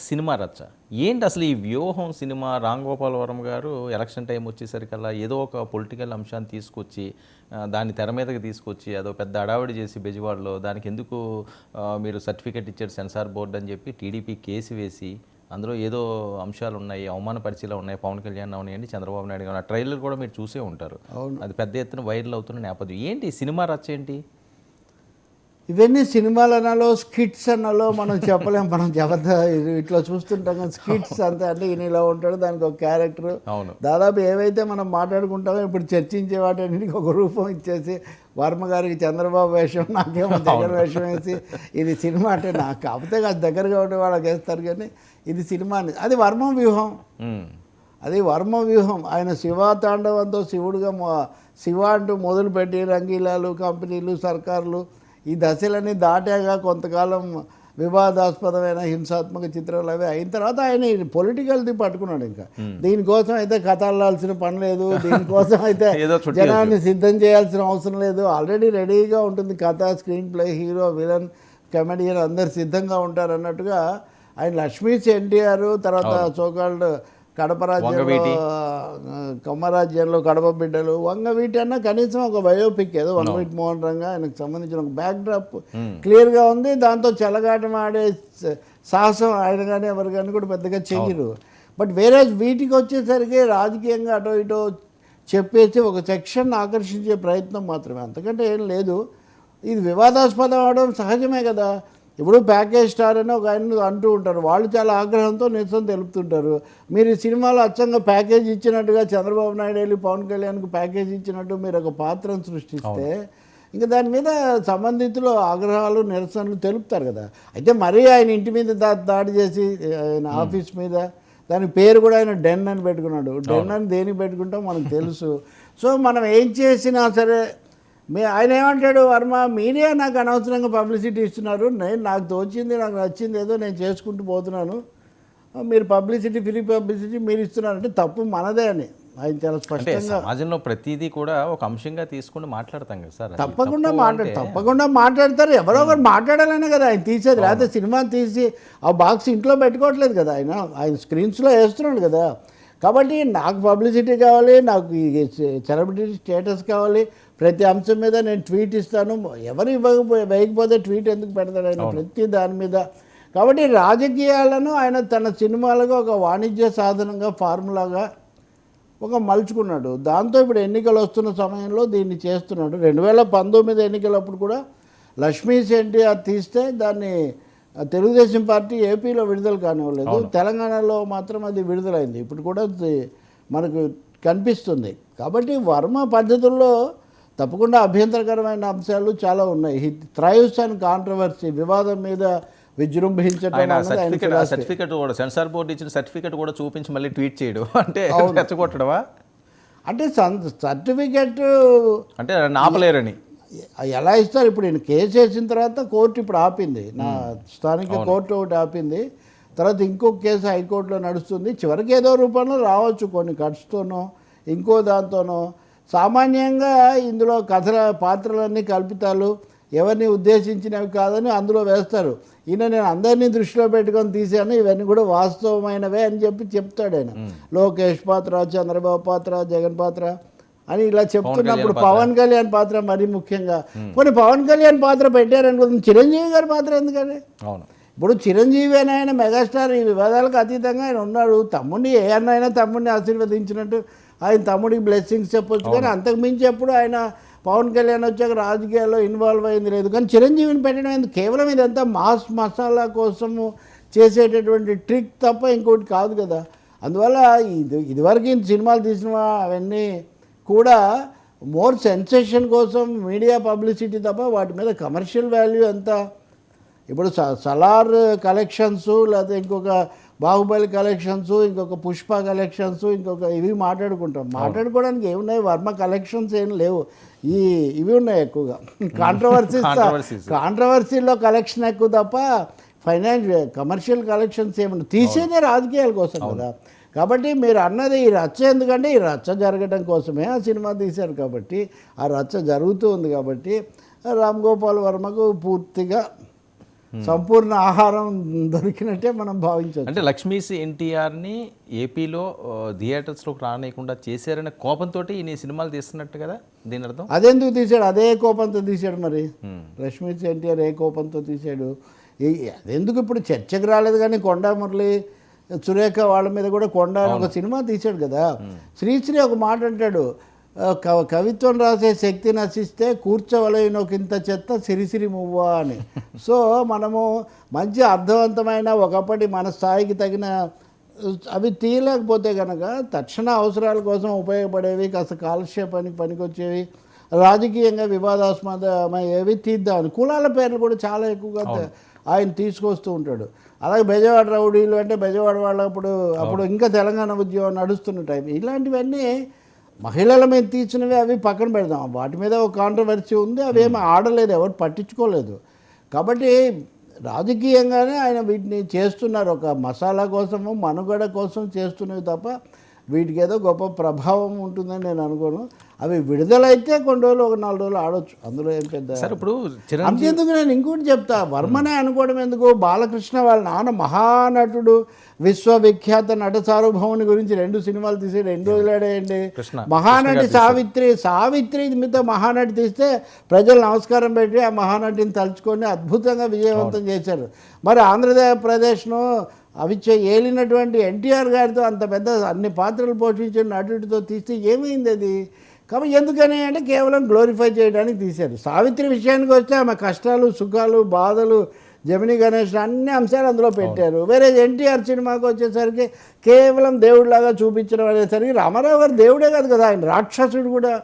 Cinema రచ్చ. ఏంటి అసలు ఈ వ్యూహం సినిమా? రామ్ గోపాల్ వర్మ గారు ఎలక్షన్ టైం వచ్చేసరికల్లా ఏదో ఒక పొలిటికల్ అంశాన్ని తీసుకొచ్చి దాన్ని తెర మీదకి తీసుకొచ్చి అదో పెద్ద అడావిడి చేసి బెజవాడలో దానికి ఎందుకు మీరు సర్టిఫికెట్ ఇచ్చారు సెన్సార్ బోర్డు అని చెప్పి టీడీపీ కేసు వేసి అందులో ఏదో అంశాలు ఉన్నాయి అవమానపరిచేలా ఉన్నాయి పవన్ కళ్యాణ్ అవనియండి చంద్రబాబు నాయుడు గారు. ఆ ట్రైలర్ కూడా మీరు చూసే ఉంటారు. అది పెద్ద ఎత్తున వైరల్ అవుతున్న నేపథ్యం. ఏంటి సినిమా రచ్చ ఏంటి? ఇవన్నీ సినిమాలు అనాలో స్కిట్స్ అనాలో మనం చెప్పలేం. మనం జబర్ద ఇట్లా చూస్తుంటాం కానీ స్కిట్స్ అంతే అంటే ఈయన ఇలా ఉంటాడు దానికి ఒక క్యారెక్టర్. దాదాపు ఏవైతే మనం మాట్లాడుకుంటామో ఇప్పుడు చర్చించే వాటన్నిటికీ ఒక రూపం ఇచ్చేసి వర్మ గారికి చంద్రబాబు వేషం నాకేమో దగ్గర వేషం వేసి ఇది సినిమా అంటే నాకు కాకపోతే కాదు దగ్గరగా ఉండే వాళ్ళకి వేస్తారు కానీ ఇది సినిమా అది వర్మ వ్యూహం. అది వర్మ వ్యూహం. ఆయన శివ తాండవంతో శివుడుగా శివ అంటూ మొదలుపెట్టి రంగీలాలు కంపెనీలు సర్కారులు ఈ దశలన్నీ దాటాక కొంతకాలం వివాదాస్పదమైన హింసాత్మక చిత్రాలు అవి అయిన తర్వాత ఆయన పొలిటికల్ది పట్టుకున్నాడు ఇంకా. దీనికోసం అయితే కథలాల్సిన పని లేదు దీనికోసం అయితే జనాన్ని సిద్ధం చేయాల్సిన అవసరం లేదు. ఆల్రెడీ రెడీగా ఉంటుంది కథ screenplay hero villain comedian అందరు సిద్ధంగా ఉంటారు అన్నట్టుగా ఆయన లక్ష్మీస్ ఎన్టీఆర్ తర్వాత సోకాల్డ్ కడప రాజ్యంలో కమ్మరాజ్యంలో కడప బిడ్డలు వంగవీటి అన్న కనీసం ఒక బయోపిక్ ఏదో వంగవీటి మోహన్ రంగా ఆయనకు సంబంధించిన ఒక బ్యాక్ డ్రాప్ క్లియర్గా ఉంది. దాంతో చెలగాటం ఆడే సాహసం ఆయన కానీ ఎవరు కానీ కూడా పెద్దగా చెయ్యరు. బట్ వేరే వీటికి వచ్చేసరికి రాజకీయంగా అటో ఇటో చెప్పేసి ఒక సెక్షన్ ఆకర్షించే ప్రయత్నం మాత్రమే. అంతకంటే ఏం లేదు. ఇది వివాదాస్పదం అవడం సహజమే కదా. ఇప్పుడు ప్యాకేజ్ స్టార్ అని ఒక ఆయన అంటూ ఉంటారు. వాళ్ళు చాలా ఆగ్రహంతో నిరసన తెలుపుతుంటారు. మీరు ఈ సినిమాలో అచ్చంగా ప్యాకేజ్ ఇచ్చినట్టుగా చంద్రబాబు నాయుడు వెళ్ళి పవన్ కళ్యాణ్కి ప్యాకేజ్ ఇచ్చినట్టు మీరు ఒక పాత్రను సృష్టిస్తే ఇంకా దాని మీద సంబంధితులు ఆగ్రహాలు నిరసనలు తెలుపుతారు కదా. అయితే మరీ ఆయన ఇంటి మీద దా దాడి చేసి ఆయన ఆఫీస్ మీద దాని పేరు కూడా ఆయన డెన్ అని పెట్టుకున్నాడు. డెన్ అని దేనికి పెట్టుకుంటాం మనకు తెలుసు. సో మనం ఏం చేసినా సరే మీ ఆయన ఏమంటాడు వర్మ మీరే నాకు అనవసరంగా పబ్లిసిటీ ఇస్తున్నారు. నేను నాకు తోచింది నాకు నచ్చింది ఏదో నేను చేసుకుంటూ పోతున్నాను. మీరు పబ్లిసిటీ ఫ్రీ పబ్లిసిటీ మీరు ఇస్తున్నారంటే తప్పు మనదే అని ఆయన చాలా స్పష్టంగా సమాజంలో ప్రతిదీ కూడా ఒక అంశంగా తీసుకుని మాట్లాడతాం కదా సార్. తప్పకుండా తప్పు మాట్లాడు తప్పకుండా మాట్లాడతారు. ఎవరో ఒకరు మాట్లాడాలనే కదా ఆయన తీసేది. లేకపోతే సినిమా తీసి ఆ బాక్స్ ఇంట్లో పెట్టుకోవట్లేదు కదా ఆయన. ఆయన స్క్రీన్స్లో వేస్తున్నాడు కదా. కాబట్టి నాకు పబ్లిసిటీ కావాలి నాకు సెలబ్రిటీ స్టేటస్ కావాలి. ప్రతి అంశం మీద నేను ట్వీట్ ఇస్తాను. ఎవరు ఇవ్వకపో వేయకపోతే ట్వీట్ ఎందుకు పెడతాడు ఆయన ప్రతి దాని మీద. కాబట్టి రాజకీయాలను ఆయన తన సినిమాలుగా ఒక వాణిజ్య సాధనంగా ఫార్ములాగా ఒక మలుచుకున్నాడు. దాంతో ఇప్పుడు ఎన్నికలు వస్తున్న సమయంలో దీన్ని చేస్తున్నాడు. రెండు వేల పంతొమ్మిది ఎన్నికలప్పుడు కూడా లక్ష్మీస్ ఎన్టీఆర్ తీస్తే దాన్ని తెలుగుదేశం పార్టీ ఏపీలో విడుదల కానివ్వలేదు. తెలంగాణలో మాత్రం అది విడుదలైంది. ఇప్పుడు కూడా మనకు కనిపిస్తుంది. కాబట్టి వర్మ పద్ధతుల్లో తప్పకుండా అభ్యంతరకరమైన అంశాలు చాలా ఉన్నాయి. హీ థ్రైవ్స్ అండ్ కాంట్రవర్సీ వివాదం మీద విజృంభించడం సర్టిఫికెట్ కూడా సెన్సార్ బోర్డు ఇచ్చిన సర్టిఫికెట్ కూడా చూపించి మళ్ళీ ట్వీట్ చేయడం. అంటే రెచ్చగొట్టడమా? అంటే సర్టిఫికెట్ అంటే ఆపలేరని ఎలా ఇస్తారు? ఇప్పుడు నేను కేసు వేసిన తర్వాత కోర్టు ఇప్పుడు ఆపింది. నా స్థానిక కోర్టు ఒకటి ఆపింది. తర్వాత ఇంకొక కేసు హైకోర్టులో నడుస్తుంది. చివరికి ఏదో రూపంలో రావచ్చు కొన్ని ఖర్చుతోనో ఇంకో దాంతోనో. సామాన్యంగా ఇందులో కథల పాత్రలన్నీ కల్పితాలు ఎవరిని ఉద్దేశించినవి కాదని అందులో వేస్తారు. ఈయన నేను అందరినీ దృష్టిలో పెట్టుకొని తీశాను. ఇవన్నీ కూడా వాస్తవమైనవే అని చెప్పి చెప్తాడు ఆయన. లోకేష్ పాత్ర చంద్రబాబు పాత్ర జగన్ పాత్ర. అని ఇలా చెప్తున్నప్పుడు పవన్ కళ్యాణ్ పాత్ర మరీ ముఖ్యంగా. కొన్ని పవన్ కళ్యాణ్ పాత్ర పెట్టారనుకుంటుంది. చిరంజీవి గారి పాత్ర ఎందుకని? అవును. ఇప్పుడు చిరంజీవి అని ఆయన మెగాస్టార్ ఈ వివాదాలకు అతీతంగా ఆయన ఉన్నాడు. తమ్ముడిని ఏ అన్న అయినా తమ్ముడిని ఆశీర్వదించినట్టు ఆయన తమ్ముడికి బ్లెస్సింగ్స్ చెప్పొచ్చు కానీ అంతకు మించి ఎప్పుడు ఆయన పవన్ కళ్యాణ్ వచ్చాక రాజకీయాల్లో ఇన్వాల్వ్ అయింది లేదు. కానీ చిరంజీవిని పెట్టడం ఎందుకు కేవలం ఇదంతా మాస్ మసాలా కోసము చేసేటటువంటి ట్రిక్ తప్ప ఇంకోటి కాదు కదా. అందువల్ల ఇది ఇదివరకు సినిమాలు తీసిన అవన్నీ కూడా మోర్ సెన్సేషన్ కోసం మీడియా పబ్లిసిటీ తప్ప వాటి మీద కమర్షియల్ వాల్యూ ఎంత? ఇప్పుడు స- సలార్ కలెక్షన్స్ లేకపోతే ఇంకొక బాహుబలి కలెక్షన్స్ ఇంకొక పుష్ప కలెక్షన్స్ ఇంకొక ఇవి మాట్లాడుకుంటాం. మాట్లాడుకోవడానికి ఏమున్నాయి? వర్మ కలెక్షన్స్ ఏం లేవు. ఈ ఇవి ఉన్నాయి ఎక్కువగా. కాంట్రవర్సీస్. కాంట్రవర్సీలో కలెక్షన్ ఎక్కువ తప్ప ఫైనాన్స్ కమర్షియల్ కలెక్షన్స్ ఏముండవు తీసేదే రాజకీయాల కోసం కదా. కాబట్టి మీరు అన్నది ఈ రచ్చ ఎందుకంటే ఈ రచ్చ జరగడం కోసమే ఆ సినిమా తీశారు కాబట్టి ఆ రచ్చ జరుగుతూ ఉంది కాబట్టి రామ్ గోపాల్ వర్మకు పూర్తిగా సంపూర్ణ ఆహారం దొరికినట్టే మనం భావించవచ్చు. అంటే లక్ష్మీస్ ఎన్టీఆర్ని ఏపీలో థియేటర్స్లోకి రానియకుండా చేశారనే కోపంతో ఈయన సినిమాలు తీస్తున్నట్టు కదా? దీని అర్థం? అదెందుకు తీశాడు? అదే కోపంతో తీశాడు మరి. Hmm. రష్మి ఎన్టీఆర్ ఏ కోపంతో తీశాడు? ఈ- అదెందుకు ఇప్పుడు చర్చకు రాలేదు కానీ కొండా మురళి సురేఖ వాళ్ళ మీద కూడా కొండ ఒక సినిమా తీశాడు కదా. శ్రీశ్రీ ఒక మాట అంటాడు "ఆ, కవ- కవిత్వం రాసే శక్తి నశిస్తే కూర్చోవలైనొకింత చెత్త సిరిసిరి మువ్వ అని. సో మనము మంచి అర్థవంతమైన ఒకప్పటి మన స్థాయికి తగిన అవి తీయలేకపోతే కనుక తక్షణ అవసరాల కోసం ఉపయోగపడేవి కాస్త కాలక్షేపానికి పనికొచ్చేవి రాజకీయంగా వివాదాస్పదమయ్యేవి తీద్దామని కులాల పేర్లు కూడా చాలా ఎక్కువగా ఆయన తీసుకొస్తూ ఉంటాడు. అలాగే బెజవాడ రౌడీలు అంటే బెజవాడ వాళ్ళు అప్పుడు అప్పుడు ఇంకా తెలంగాణ ఉద్యమం నడుస్తున్న టైం. ఇలాంటివన్నీ మహిళల మీద తీసినవి అవి పక్కన పెడదాం. వాటి మీద ఒక కాంట్రవర్సీ ఉంది. అవి ఏమి ఆడలేదు ఎవరు పట్టించుకోలేదు. కాబట్టి రాజకీయంగానే ఆయన వీటిని చేస్తున్నారు. ఒక మసాలా కోసము మనుగడ కోసం చేస్తున్నవి తప్ప వీటికి ఏదో గొప్ప ప్రభావం ఉంటుందని నేను అనుకోను. అవి విడుదలైతే కొన్ని రోజులు ఒక నాలుగు రోజులు ఆడొచ్చు. అందులో ఏం పెద్ద సార్ ఇప్పుడు అంతేందుకు నేను ఇంకోటి చెప్తా. వర్మనే అనుకోవడం ఎందుకు? బాలకృష్ణ వాళ్ళ నాన్న మహానటుడు విశ్వవిఖ్యాత నట సార్వభౌముని గురించి రెండు సినిమాలు తీసి రెండు రోజులాడేయండి కృష్ణ, మహానటి సావిత్రి సావిత్రి మీతో మహానటి తీస్తే ప్రజలు నమస్కారం పెట్టి ఆ మహానటిని తలుచుకొని అద్భుతంగా విజయవంతం చేశారు. మరి ఆంధ్రప్రదేశ్ను అవిచ్చే ఏలినటువంటి ఎన్టీఆర్ గారితో అంత పెద్ద అన్ని పాత్రలు పోషించిన నటుడితో తీస్తే ఏమైంది అది? కాబట్టి ఎందుకని అంటే కేవలం గ్లోరిఫై చేయడానికి తీశారు. సావిత్రి విషయానికి వస్తే ఆమె కష్టాలు సుఖాలు బాధలు జమిని గణేష్ అన్ని అంశాలు అందులో పెట్టారు. వేరే ఎన్టీఆర్ సినిమాకి వచ్చేసరికి కేవలం దేవుడిలాగా చూపించడం అనేసరికి రామారావు గారు దేవుడే కాదు కదా ఆయన రాక్షసుడు కూడా.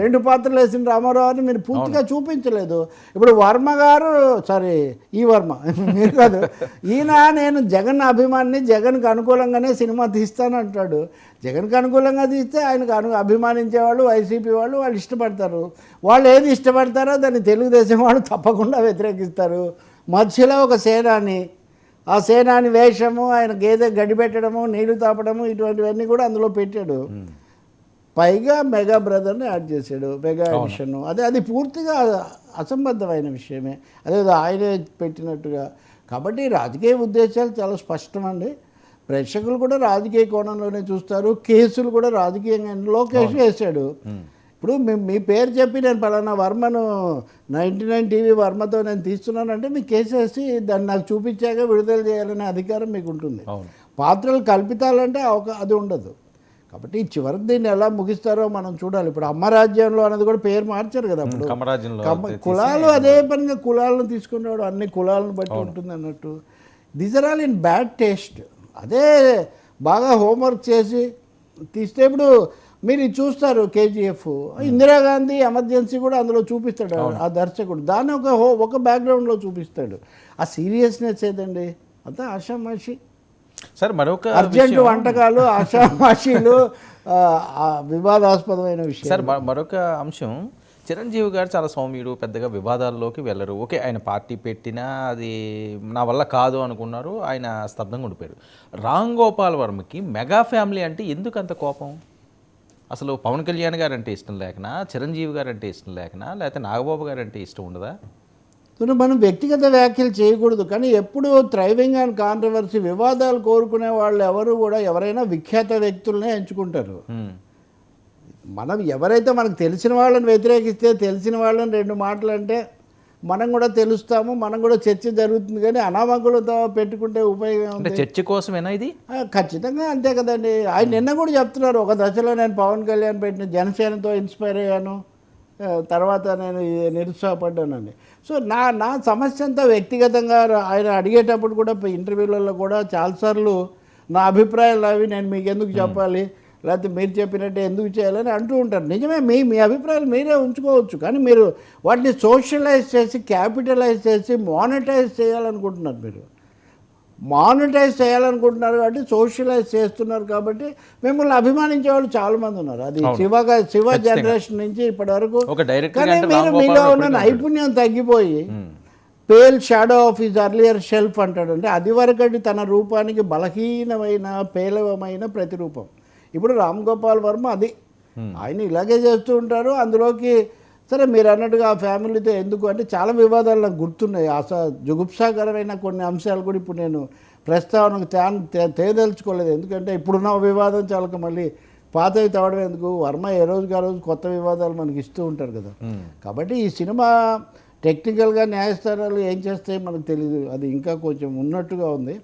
రెండు పాత్రలు వేసిన రామారావుని మీరు పూర్తిగా చూపించలేదు. ఇప్పుడు వర్మ గారు సారీ ఈ వర్మ మీరు కాదు. ఈయన నేను జగన్ అభిమాని జగన్కి అనుకూలంగానే సినిమా తీస్తానంటాడు. జగన్కి అనుకూలంగా తీస్తే ఆయనకు అను అభిమానించే వాళ్ళు వైసీపీ వాళ్ళు వాళ్ళు ఇష్టపడతారు. వాళ్ళు ఏది ఇష్టపడతారో దాన్ని తెలుగుదేశం వాళ్ళు తప్పకుండా వ్యతిరేకిస్తారు. మధ్యలో ఒక సేనాని ఆ సేనాని వేషము ఆయన గేదె గడిపెట్టడము నీళ్ళు తాపడము ఇటువంటివన్నీ కూడా అందులో పెట్టాడు. పైగా మెగా బ్రదర్ని యాడ్ చేశాడు మెగా ఎడిషన్ అదే అది పూర్తిగా అసంబద్ధమైన విషయమే. అదే ఆయనే పెట్టినట్టుగా. కాబట్టి రాజకీయ ఉద్దేశాలు చాలా స్పష్టమండి. ప్రేక్షకులు కూడా రాజకీయ కోణంలోనే చూస్తారు. కేసులు కూడా రాజకీయంగా లోకేష్ వేశాడు. ఇప్పుడు మీ మీ పేరు చెప్పి నేను పలానా వర్మను నైంటీ నైన్ టీవీ వర్మతో నేను తీస్తున్నానంటే మీకు కేసు వేసి దాన్ని నాకు చూపించాక విడుదల చేయాలనే అధికారం మీకు ఉంటుంది. పాత్రలు కల్పితాలంటే అది ఉండదు. కాబట్టి చివరికి దీన్ని ఎలా ముగిస్తారో మనం చూడాలి. ఇప్పుడు అమ్మరాజ్యంలో అనేది కూడా పేరు మార్చారు కదా అప్పుడు. కులాలు అదే పనిగా కులాలను తీసుకునేవాడు అన్ని కులాలను బట్టి ఉంటుంది అన్నట్టు. These are all in bad taste అదే బాగా హోంవర్క్ చేసి తీస్తే ఇప్పుడు మీరు చూస్తారు కేజీఎఫ్ ఇందిరాగాంధీ ఎమర్జెన్సీ కూడా అందులో చూపిస్తాడు ఆ దర్శకుడు. దాన్ని ఒక హో ఒక బ్యాక్గ్రౌండ్లో చూపిస్తాడు. ఆ సీరియస్నెస్ ఏదండి? అంతా ఆషామాషి. సార్ మరొక అర్జెంట్ వంటకాలు ఆషామాషీలు వివాదాస్పదమైన విషయం సార్ మరొక అంశం. చిరంజీవి గారు చాలా సౌమ్యుడు పెద్దగా వివాదాల్లోకి వెళ్ళరు. ఓకే ఆయన పార్టీ పెట్టినా అది నా వల్ల కాదు అనుకున్నారు. ఆయన స్తబ్దంగా ఉండిపోయారు. రామ్ గోపాల్ వర్మకి మెగా ఫ్యామిలీ అంటే ఎందుకు అంత కోపం? అసలు పవన్ కళ్యాణ్ గారు అంటే ఇష్టం లేకనా? చిరంజీవి గారు అంటే ఇష్టం లేకనా? లేకపోతే నాగబాబు గారు అంటే ఇష్టం ఉండదా? సో మనం వ్యక్తిగత వ్యాఖ్యలు చేయకూడదు. కానీ ఎప్పుడు థ్రైవింగ్ అండ్ కాంట్రవర్సీ వివాదాలు కోరుకునే వాళ్ళు ఎవరు కూడా ఎవరైనా విఖ్యాత వ్యక్తులనే ఎంచుకుంటారు. మనం ఎవరైతే మనకు తెలిసిన వాళ్ళని వ్యతిరేకిస్తే తెలిసిన వాళ్ళని రెండు మాటలు అంటే మనం కూడా తెలుస్తాము మనం కూడా చర్చ జరుగుతుంది. కానీ అనామకులతో పెట్టుకుంటే ఉపయోగం చర్చ కోసమేనా ఇది? ఖచ్చితంగా అంతే కదండి. ఆయన నిన్న కూడా చెప్తున్నారు. ఒక దశలో నేను పవన్ కళ్యాణ్ పెట్టిన జనసేనతో ఇన్స్పైర్ అయ్యాను. తర్వాత నేను నిరుత్సాహపడ్డానండి. సో నా నా సమస్య అంతా వ్యక్తిగతంగా ఆయన అడిగేటప్పుడు కూడా ఇంటర్వ్యూలలో కూడా చాలాసార్లు నా అభిప్రాయాలు అవి నేను మీకు ఎందుకు చెప్పాలి? లేకపోతే మీరు చెప్పినట్టు ఎందుకు చేయాలని అంటూ ఉంటారు. నిజమే మీ మీ అభిప్రాయాలు మీరే ఉంచుకోవచ్చు. కానీ మీరు వాటిని సోషలైజ్ చేసి క్యాపిటలైజ్ చేసి మానిటైజ్ చేయాలనుకుంటున్నారు మీరు. మానిటైజ్ చేయాలనుకుంటున్నారు కాబట్టి సోషలైజ్ చేస్తున్నారు కాబట్టి మిమ్మల్ని అభిమానించే వాళ్ళు చాలా మంది ఉన్నారు. అది శివగా శివ జనరేషన్ నుంచి ఇప్పటి వరకు కానీ మీరు మీలో ఉన్న నైపుణ్యం తగ్గిపోయి pale shadow of his earlier self అంటాడు అంటే అది వరకటి తన రూపానికి బలహీనమైన పేలవమైన ప్రతిరూపం. ఇప్పుడు రామ్ గోపాల్ వర్మ అది. ఆయన ఇలాగే చేస్తూ ఉంటారు. అందులోకి సరే మీరు అన్నట్టుగా ఆ ఫ్యామిలీతో ఎందుకు? అంటే చాలా వివాదాలు నాకు గుర్తున్నాయి. అస జుగుప్సాకరమైన కొన్ని అంశాలు కూడా ఇప్పుడు నేను ప్రస్తావనకు తే- తే- తేదలుచుకోలేదు. ఎందుకంటే ఇప్పుడున్న వివాదం చాలక మళ్ళీ పాతవి తేవడం ఎందుకు? వర్మ ఏ రోజుకి ఆ రోజు కొత్త వివాదాలు మనకి ఇస్తూ ఉంటారు కదా. కాబట్టి ఈ సినిమా టెక్నికల్గా న్యాయస్థానాలు ఏం చేస్తాయి మనకు తెలియదు అది ఇంకా కొంచెం ఉన్నట్టుగా ఉంది.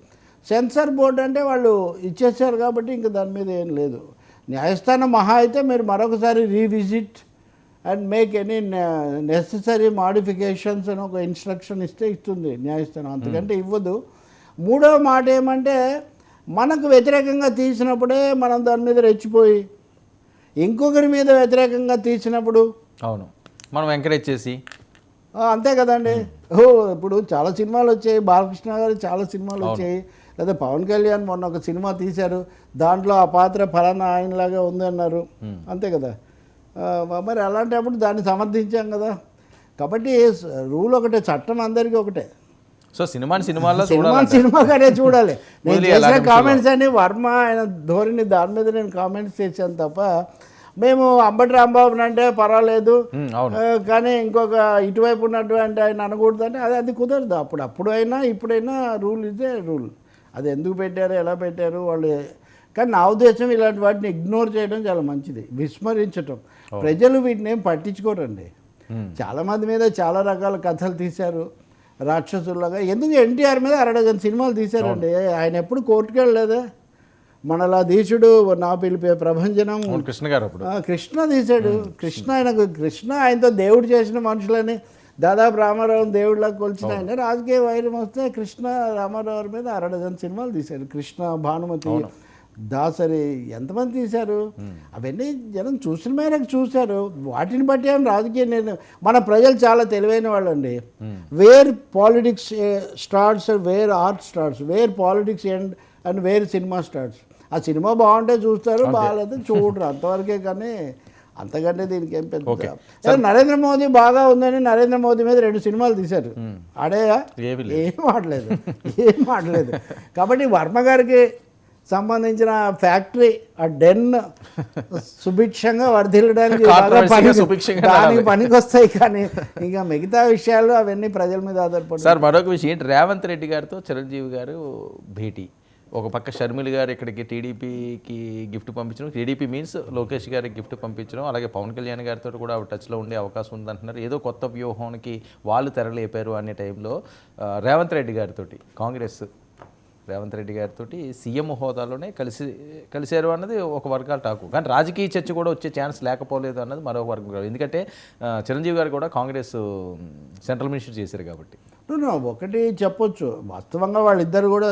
సెన్సార్ బోర్డు అంటే వాళ్ళు ఇచ్చేసారు కాబట్టి ఇంకా దాని మీద ఏం లేదు. న్యాయస్థానం మహా అయితే మీరు మరొకసారి revisit and make any necessary modifications అని ఒక ఇన్స్ట్రక్షన్ ఇస్తే ఇస్తుంది న్యాయస్థానం. అంతకంటే ఇవ్వదు. మూడవ మాట ఏమంటే మనకు వ్యతిరేకంగా తీసినప్పుడే మనం దాని మీద రెచ్చిపోయి ఇంకొకరి మీద వ్యతిరేకంగా తీసినప్పుడు? అవును. మనం ఎంకరేజ్ చేసి. అంతే కదండి. ఓ ఇప్పుడు చాలా సినిమాలు వచ్చాయి. బాలకృష్ణ గారు చాలా సినిమాలు వచ్చాయి. లేదా పవన్ కళ్యాణ్ మొన్న ఒక సినిమా తీశారు. దాంట్లో ఆ పాత్ర ఫలానా ఆయనలాగా ఉంది అన్నారు. అంతే కదా. మరి అలాంటప్పుడు దాన్ని సమర్థించాం కదా. కాబట్టి రూల్ ఒకటే చట్టం అందరికీ ఒకటే. సో సినిమాని సినిమాల్లో సినిమా సినిమాగానే చూడాలి. నేను చేసిన కామెంట్స్ అని వర్మ ఆయన ధోరణి దాని మీద నేను కామెంట్స్ చేశాను తప్ప మేము అంబటి రాంబాబుని అంటే పర్వాలేదు. కానీ ఇంకొక ఇటువైపు ఉన్నటువంటి ఆయన అనకూడదు అంటే అది అది కుదరదు. అప్పుడు అప్పుడు అయినా ఇప్పుడైనా రూల్ ఇదే రూల్. అది ఎందుకు పెట్టారు ఎలా పెట్టారు వాళ్ళు కానీ నా ఉద్దేశం ఇలాంటి వాటిని ఇగ్నోర్ చేయడం చాలా మంచిది. విస్మరించటం. ప్రజలు వీటిని ఏం పట్టించుకోరండి. ఉమ్. చాలా మంది మీద చాలా రకాల కథలు తీశారు రాక్షసుల్లాగా. ఎందుకు ఎన్టీఆర్ మీద అరడజన్ సినిమాలు తీశారండి? ఆయన ఎప్పుడు కోర్టుకు వెళ్ళలేదా? మనలా దీసుడు నా పిలిపే ప్రభంజనం. కృష్ణ గారు కృష్ణ తీశాడు. కృష్ణ ఆయనకు కృష్ణ ఆయనతో దేవుడు చేసిన మనుషులని దాదాపు రామారావు దేవుడిలా కొలిచిన ఆయన. రాజకీయ వైరం వస్తే కృష్ణ రామారావు మీద అరడజన్ సినిమాలు తీశారు కృష్ణ భానుమతి దాసరి ఎంతమంది తీశారు? అవన్నీ జనం చూసిన మేరకు చూశారు. వాటిని బట్టి ఏం రాజకీయ నిర్ణయం? మన ప్రజలు చాలా తెలివైన వాళ్ళండి. Where politics starts where art starts where politics end and where cinema starts ఆ సినిమా బాగుంటే చూస్తారు బాగాలేదు చూడరు. అంతవరకే కానీ అంతకంటే దీనికి ఏం పెద్ద సరే, నరేంద్ర మోదీ బాగా ఉందని నరేంద్ర మోదీ మీద రెండు సినిమాలు తీశారు. ఆడేయా? ఏం ఆడలేదు. ఏం ఆడలేదు. కాబట్టి వర్మ గారికి సంబంధించిన ఫ్యాక్టరీ ఆ డెన్ సుభిక్షంగా వర్ధిల్లడానికి దానికి. పనికి వస్తాయి కానీ ఇంకా మిగతా విషయాలు అవన్నీ ప్రజల మీద ఆధారపడి సార్ మరొక విషయం ఏంటి? రేవంత్ రెడ్డి గారితో చిరంజీవి గారు భేటీ. ఒక పక్క షర్మిల గారు ఇక్కడికి టీడీపీకి గిఫ్ట్ పంపించడం టీడీపీ మీన్స్ లోకేష్ గారికి గిఫ్ట్ పంపించడం అలాగే పవన్ కళ్యాణ్ గారితో కూడా టచ్లో ఉండే అవకాశం ఉందంటున్నారు. ఏదో కొత్త వ్యూహానికి వాళ్ళు తెరలేపారు అనే టైంలో రేవంత్ రెడ్డి గారితో కాంగ్రెస్ రేవంత్ రెడ్డి గారితో సీఎం హోదాలోనే కలిసి కలిశారు అన్నది ఒక వర్గాల టాకు. కానీ రాజకీయ చర్చ కూడా వచ్చే ఛాన్స్ లేకపోలేదు అన్నది మరొక వర్గం ఎందుకంటే చిరంజీవి గారు కూడా కాంగ్రెస్ సెంట్రల్ మినిస్టర్ చేశారు కాబట్టి. ఒకటి చెప్పొచ్చు. వాస్తవంగా వాళ్ళిద్దరు కూడా